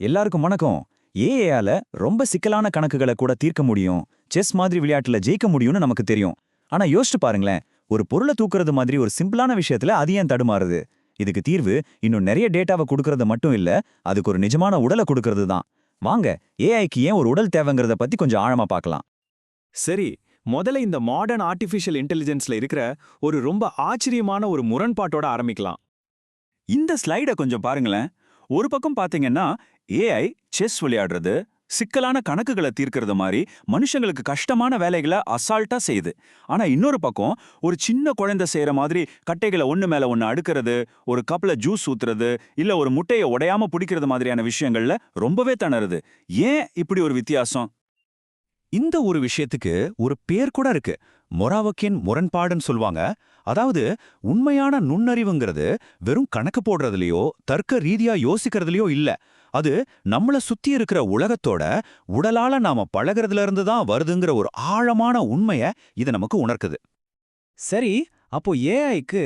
எல்லாருக்கும் வணக்கம். ஏஏஆல ரொம்ப சிக்கலான கணக்குகளை கூட தீர்க்க முடியும். செஸ் மாதிரி விளையாட்டுல ஜெயிக்க முடியும்னு நமக்கு தெரியும். ஆனா யோசிச்சு பாருங்களேன் ஒரு பொருளை தூக்குறது மாதிரி ஒரு சிம்பிளான விஷயத்துல அது ஏன் தடுமாறுது? இதுக்கு தீர்வு இன்னும் நிறைய டேட்டாவை கொடுக்கறது மட்டும் இல்ல அதுக்கு ஒரு நிஜமான உடலை கொடுக்கறது தான். வாங்க ஏஐக்கு ஏன் ஒரு உடல் தேவைங்கிறத பத்தி கொஞ்சம் ஆழமா பார்க்கலாம். சரி முதல்ல இந்த மாடர்ன் ஆர்டிஃபிஷியல் இன்டெலிஜென்ஸ்ல இருக்கிற ஒரு ரொம்ப ஆச்சரியமான ஒரு முரண்பாட்டோட ஆரம்பிக்கலாம். இந்த ஸ்லைடை கொஞ்சம் பாருங்களேன். ஒரு பக்கம் பாத்தீங்கன்னா ஏஐ செஸ் விளையாடுறது சிக்கலான கணக்குகளை தீர்க்கறது மாதிரி மனுஷங்களுக்கு கஷ்டமான வேலைகளை அசால்ட்டா செய்யுது. ஆனா இன்னொரு பக்கம் ஒரு சின்ன குழந்தை செய்யற மாதிரி கட்டைகளை ஒண்ணு மேல ஒண்ணு அடுக்கிறது ஒரு கப்ல ஜூஸ் ஊத்துறது இல்ல ஒரு முட்டையை உடையாம பிடிக்கிறது மாதிரியான விஷயங்கள்ல ரொம்பவே திணறுது. ஏன் இப்படி ஒரு வித்தியாசம்? இந்த ஒரு விஷயத்துக்கு ஒரு பேர் கூட இருக்கு. மொராவக்கின் முரண்பாடுன்னு சொல்லுவாங்க. அதாவது உண்மையான நுண்ணறிவுங்கிறது வெறும் கணக்கு போடுறதுலயோ தர்க்க ரீதியா யோசிக்கிறதுலயோ இல்ல. அது நம்மள சுத்தி இருக்கிற உலகத்தோட உடலால நாம பழகுறதுல இருந்து தான் வருதுங்கிற ஒரு ஆழமான உண்மைய இது நமக்கு உணர்க்குது. சரி அப்போ ஏஐக்கு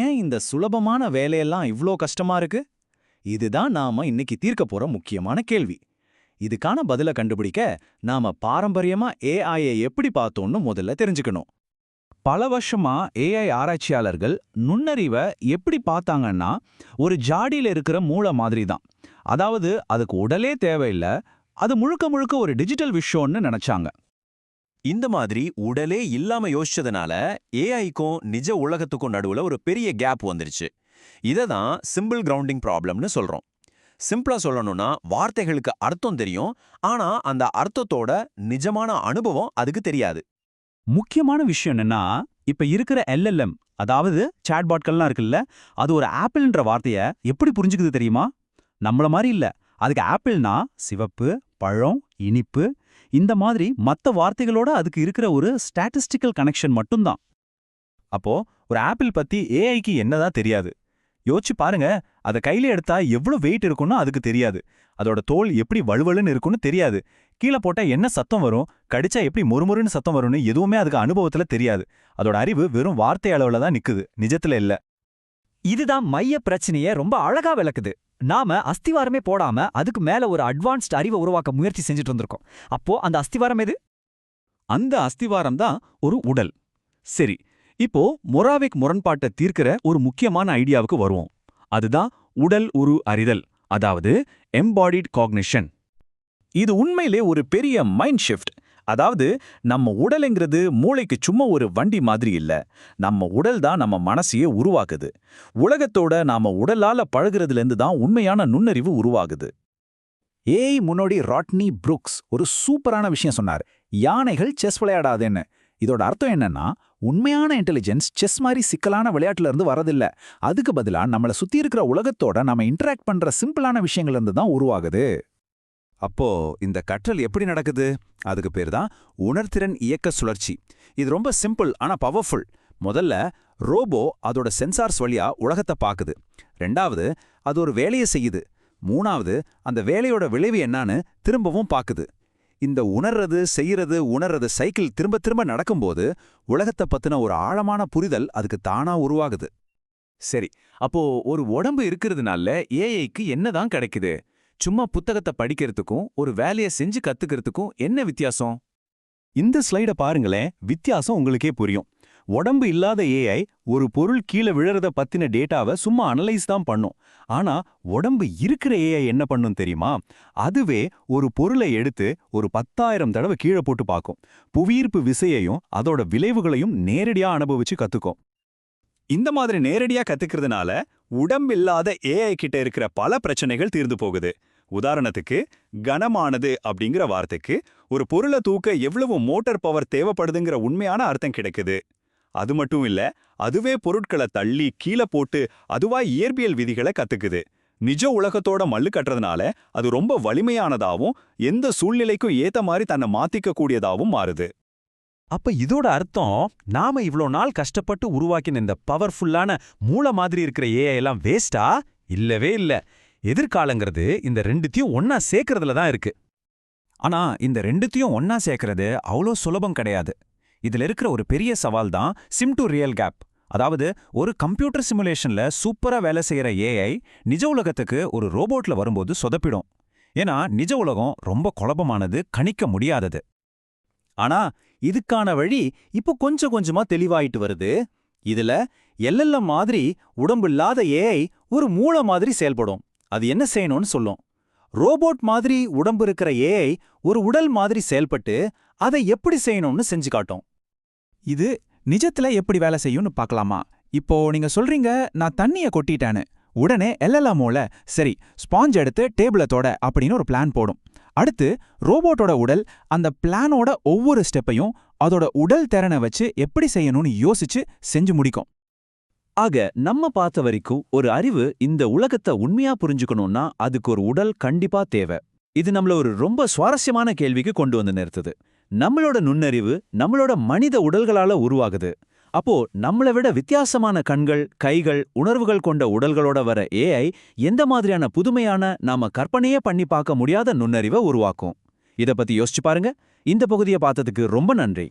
ஏன் இந்த சுலபமான வேலையெல்லாம் இவ்ளோ கஷ்டமா இருக்கு? இதுதான் நாம இன்னைக்கு தீர்க்க போற முக்கியமான கேள்வி. இதுக்கான பதில கண்டுபிடிக்க நாம பாரம்பரியமா ஏஐயை எப்படி பார்த்தோம்னு முதல்ல தெரிஞ்சுக்கணும். பல வருஷமா ஏஐ ஆராய்ச்சியாளர்கள் நுண்ணறிவை எப்படி பார்த்தாங்கன்னா ஒரு ஜாடியில் இருக்கிற மூளை மாதிரி தான் அதாவது அதுக்கு உடலே தேவையில்லை அது முழுக்க முழுக்க ஒரு டிஜிட்டல் விஷயம்னு நினைச்சாங்க. இந்த மாதிரி உடலே இல்லாம யோசிச்சதுனால ஏஐக்கும் நிஜ உலகத்துக்கும் நடுவுல ஒரு பெரிய கேப் வந்துருச்சு. இதை தான் சிம்பிள் கிரவுண்டிங் ப்ராப்ளம்னு சொல்றோம். சிம்பிளா சொல்லணும்னா வார்த்தைகளுக்கு அர்த்தம் தெரியும் ஆனா அந்த அர்த்தத்தோட நிஜமான அனுபவம் அதுக்கு தெரியாது. முக்கியமான விஷயம் என்னன்னா இப்ப இருக்கிற எல்எல்எம் அதாவது சாட்பாட்கள்லாம் இருக்குல்ல அது ஒரு ஆப்பிள்ன்ற வார்த்தைய எப்படி புரிஞ்சுக்குது தெரியுமா? நம்மள மாதிரி இல்ல. அதுக்கு ஆப்பிள்னா சிவப்பு பழம் இனிப்பு இந்த மாதிரி மத்த வார்த்தைகளோட அதுக்கு இருக்கிற ஒரு ஸ்டாட்டிஸ்டிக்கல் கனெக்ஷன் மட்டும்தான். அப்போ ஒரு ஆப்பிள் பத்தி ஏஐக்கு என்னதான் தெரியாது. யோசிச்சு பாருங்க அதை கையில எடுத்தா எவ்வளவு வெயிட் இருக்கும்னு அதுக்கு தெரியாது. அதோட தோல் எப்படி வலுவலுன்னு இருக்கும்னு தெரியாது. கீழே போட்டா என்ன சத்தம் வரும்? கடிச்சா எப்படி மொறுமொறுன்னு சத்தம் வரும்னு எதுவுமே அதுக்கு அனுபவத்துல தெரியாது. அதோட அறிவு வெறும் வார்த்தை அளவுல தான் நிக்குது. நிஜத்துல இல்ல. இதுதான் மைய பிரச்சனைய ரொம்ப அழகா விளக்குது. நாம அஸ்திவாரமே போடாம அதுக்கு மேல ஒரு அட்வான்ஸ்ட் அறிவை உருவாக்க முயற்சி செஞ்சுட்டு இருந்திருக்கோம் அப்போ அந்த அஸ்திவாரம் எது? அந்த அஸ்திவாரம் தான் ஒரு உடல். சரி இப்போ மொராவிக் முரண்பாட்டை தீர்க்கிற ஒரு முக்கியமான ஐடியாவுக்கு வருவோம். அதுதான் உடல் உரு அறிதல் அதாவது எம்பாடிட் காக்னிஷன் இது உண்மையிலே ஒரு பெரிய மைண்ட் ஷிஃப்ட் அதாவது நம்ம உடலுங்கிறது மூளைக்கு சும்மா ஒரு வண்டி மாதிரி இல்ல. நம்ம உடல் தான் நம்ம மனசையே உருவாக்குது. உலகத்தோட நாம உடலால பழகிறதுலேருந்து தான் உண்மையான நுண்ணறிவு உருவாகுது. ஏய் முன்னோடி ராட்னி புரூக்ஸ் ஒரு சூப்பரான விஷயம் சொன்னார். யானைகள் செஸ் விளையாடாதுன்னு. இதோட அர்த்தம் என்னன்னா உண்மையான இன்டெலிஜென்ஸ் செஸ் மாதிரி சிக்கலான விளையாட்டுல இருந்து வரதில்ல அதுக்கு பதிலா நம்மள சுத்தி இருக்கிற உலகத்தோட நாம இன்டராக்ட் பண்ற சிம்பிளான விஷயங்கள்லேருந்து தான் உருவாகுது. அப்போ இந்த கற்றல் எப்படி நடக்குது? அதுக்கு பேர் தான் உணர்திறன் இயக்க சுழற்சி. இது ரொம்ப சிம்பிள் ஆனா பவர்ஃபுல் முதல்ல ரோபோ அதோட சென்சார்ஸ் வழியா உலகத்தை பாக்குது. ரெண்டாவது அது ஒரு வேலையை செய்யுது. மூணாவது அந்த வேலையோட விளைவு என்னன்னு திரும்பவும் பாக்குது. இந்த உணர்றது செய்யறது உணர்றது சைக்கிள் திரும்ப திரும்ப நடக்கும்போது உலகத்தை பத்தின ஒரு ஆழமான புரிதல் அதுக்கு தானா உருவாகுது. சரி அப்போ ஒரு உடம்பு இருக்கிறதுனால ஏஐக்கு என்னதான் கிடைக்குது? சும்மா புத்தகத்தை படிக்கிறதுக்கும் ஒரு வேலையை செஞ்சு கத்துக்கிறதுக்கும் என்ன வித்தியாசம்? இந்த ஸ்லைட பாருங்களேன் வித்தியாசம் உங்களுக்கே புரியும். உடம்பு இல்லாத ஏஐ ஒரு பொருள் கீழே விழறத பத்தின டேட்டாவை சும்மா அனலைஸ் தான் பண்ணும். ஆனா உடம்பு இருக்கிற ஏஐ என்ன பண்ணும் தெரியுமா? அதுவே ஒரு பொருளை எடுத்து ஒரு பத்தாயிரம் தடவை கீழே போட்டு பார்க்கும். புவியீர்ப்பு விசையையும் அதோட விளைவுகளையும் நேரடியா அனுபவிச்சு கத்துக்கும். இந்த மாதிரி நேரடியா கத்துக்கிறதுனால உடம்பில்லாத ஏஐ கிட்ட இருக்கிற பல பிரச்சனைகள் தீர்ந்து போகுது. உதாரணத்துக்கு கனமானது அப்படிங்கிற வார்த்தைக்கு ஒரு பொருளை தூக்க எவ்வளவு மோட்டார் பவர் தேவைப்படுதுங்கிற உண்மையான அர்த்தம் கிடைக்குது. அது மட்டும் இல்ல அதுவே பொருட்களை தள்ளி கீழே போட்டு அதுவா இயற்பியல் விதிகளை கத்துக்குது. நிஜ உலகத்தோட மல்லு கட்டுறதுனால அது ரொம்ப வலிமையானதாவும் எந்த சூழ்நிலைக்கும் ஏத்த மாதிரி தன்னை மாத்திக்க கூடியதாவும் மாறுது. அப்ப இதோட அர்த்தம் நாம இவ்ளோ நாள் கஷ்டப்பட்டு உருவாக்கின இந்த பவர்ஃபுல்லான மூளை மாதிரி இருக்கிற ஏஐ எல்லாம் வேஸ்டா இல்லவே இல்ல. எதிர்காலங்கிறது இந்த ரெண்டுத்தையும் ஒன்னா சேர்க்கறதுல தான் இருக்கு. ஆனா இந்த ரெண்டுத்தையும் ஒன்னா சேர்க்கறது அவ்வளோ சுலபம் கிடையாது. இதுல இருக்கிற ஒரு பெரிய சவால் தான் சிம் டு ரியல் கேப் அதாவது ஒரு கம்ப்யூட்டர் சிமுலேஷன்ல சூப்பரா வேலை செய்யற ஏஐ நிஜ உலகத்துக்கு ஒரு ரோபோட்ல வரும்போது சொதப்பிடும். ஏன்னா நிஜ உலகம் ரொம்ப குழப்பமானது கணிக்க முடியாதது. ஆனா இதுக்கான வழி இப்போ கொஞ்சம் கொஞ்சமா தெளிவாயிட்டு வருது. இதுல எல்எல்எம் மாதிரி உடம்பில்லாத ஏஐ ஒரு மூளை மாதிரி செயல்படும். அது என்ன செய்யணும்னு சொல்லும். ரோபோட் மாதிரி உடம்பு இருக்கிற ஏஐ ஒரு உடல் மாதிரி செயல்பட்டு அதை எப்படி செய்யணும்னு செஞ்சு காட்டும். இது நிஜத்துல எப்படி வேலை செய்யும்னு பார்க்கலாமா? இப்போ நீங்க சொல்றீங்க நான் தண்ணிய கொட்டிட்டேன்னு. உடனே எல்எல்எம்மோல சரி ஸ்பாஞ்ச் எடுத்து டேபிள தொட அப்படின்னு ஒரு பிளான் போடும். அடுத்து ரோபோட்டோட உடல் அந்த பிளானோட ஒவ்வொரு ஸ்டெப்பையும் அதோட உடல் திறனை வச்சு எப்படி செய்யணும்னு யோசிச்சு செஞ்சு முடிக்கும். ஆக நம்ம பார்த்த வரைக்கும் ஒரு அறிவு இந்த உலகத்தை உண்மையா புரிஞ்சுக்கணும்னா அதுக்கு ஒரு உடல் கண்டிப்பா தேவை. இது நம்மள ஒரு ரொம்ப சுவாரஸ்யமான கேள்விக்கு கொண்டு வந்து நிறுத்துது. நம்மளோட நுண்ணறிவு நம்மளோட மனித உடல்களால உருவாகுது. அப்போ நம்மளை விட வித்தியாசமான கண்கள் கைகள் உணர்வுகள் கொண்ட உடல்களோட வர ஏஐ எந்த மாதிரியான புதுமையான நாம கற்பனையே பண்ணி பார்க்க முடியாத நுண்ணறிவை உருவாக்கும். இத பத்தி யோசிச்சு பாருங்க. இந்த பகுதியை பார்த்ததுக்கு ரொம்ப நன்றி.